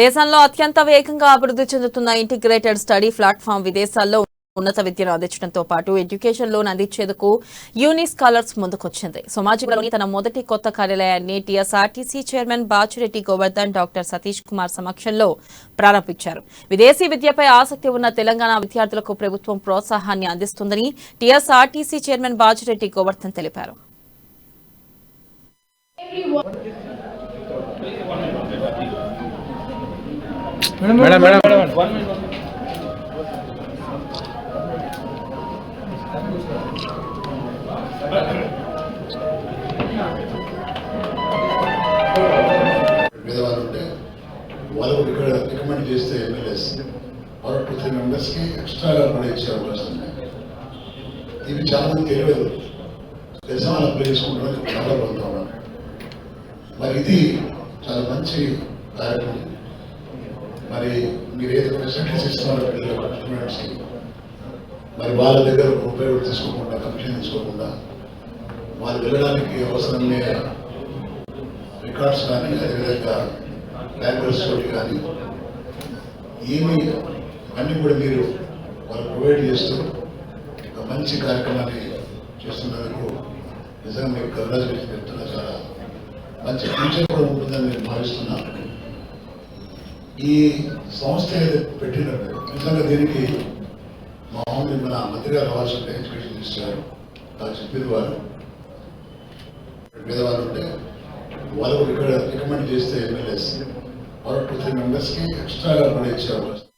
దేశంలో అత్యంత వేగంగా అభివృద్ధి చెందుతున్న ఇంటిగ్రేటెడ్ స్టడీ ప్లాట్ఫామ్ విదేశాల్లో ఉన్నత విద్యను అందించడంతో పాటు ఎడ్యుకేషన్ లోన్ అందించేందుకు యూని స్కాలర్స్ ముందుకొచ్చింది. సమాజంలోని తన మొదటి కొత్త కార్యాలయాన్ని TSRTC chairman Bachireddy Govardhan doctor Satish Kumar సమక్షంలో ప్రారంభించారు. విదేశీ విద్యపై ఆసక్తి ఉన్న తెలంగాణ విద్యార్థులకు ప్రభుత్వం ప్రోత్సాహాన్ని అందిస్తుందని టీఎస్ఆర్టీసీ చైర్మన్ బాచిరెడ్డి గోవర్ధన్ తెలిపారు. Madam madam. ఉంటే ఇక్కడ రికమెండ్ చేస్తే ఎమ్మెల్యేస్ వన్ టూ త్రీ మెంబర్స్కి ఎక్స్ట్రాగా కూడా ఇచ్చే అవకాశం ఇవి చాలా మంది తెలియదు. తెలిసిన వాళ్ళు అప్లై చేసుకుంటారు చాలా పొందుతా మరి ఇది చాలా మంచి కార్యక్రమం. మరి మీరు ఏదో ఫెసిలిటీస్ ఇస్తున్నారో పిల్లలకు స్టూడెంట్స్కి మరి వాళ్ళ దగ్గర ఒక రూపాయి కూడా తీసుకోకుండా కమిషన్ తీసుకోకుండా వాళ్ళు వెళ్ళడానికి అవసరం లేని రికార్డ్స్ కానీ అదేవిధంగా లైబ్రరీస్ తోటి కానీ ఏమి అన్నీ కూడా మీరు వాళ్ళు ప్రొవైడ్ చేస్తూ ఒక మంచి కార్యక్రమాన్ని చేస్తున్నందుకు నిజంగా మీకు కవరేజ్ చెప్తున్నా చాలా మంచి ఫ్యూచర్ కూడా ఉంటుందని నేను భావిస్తున్నాను. ఈ సంస్థ ఏదైతే పెట్టినట్టు నిజంగా దీనికి మామూలు మన మంత్రి గారు రావాల్సి ఉంటే ఎడ్యుకేషన్ ఇస్తారు గారు నాకు చెప్పిన వారు. పేదవారు ఉంటే వాళ్ళు ఇక్కడ రికమెండ్ చేస్తే ఎమ్మెల్యేస్. వారు టూ త్రీ మెంబర్స్కి ఎక్స్ట్రాగా కూడా ఇచ్చే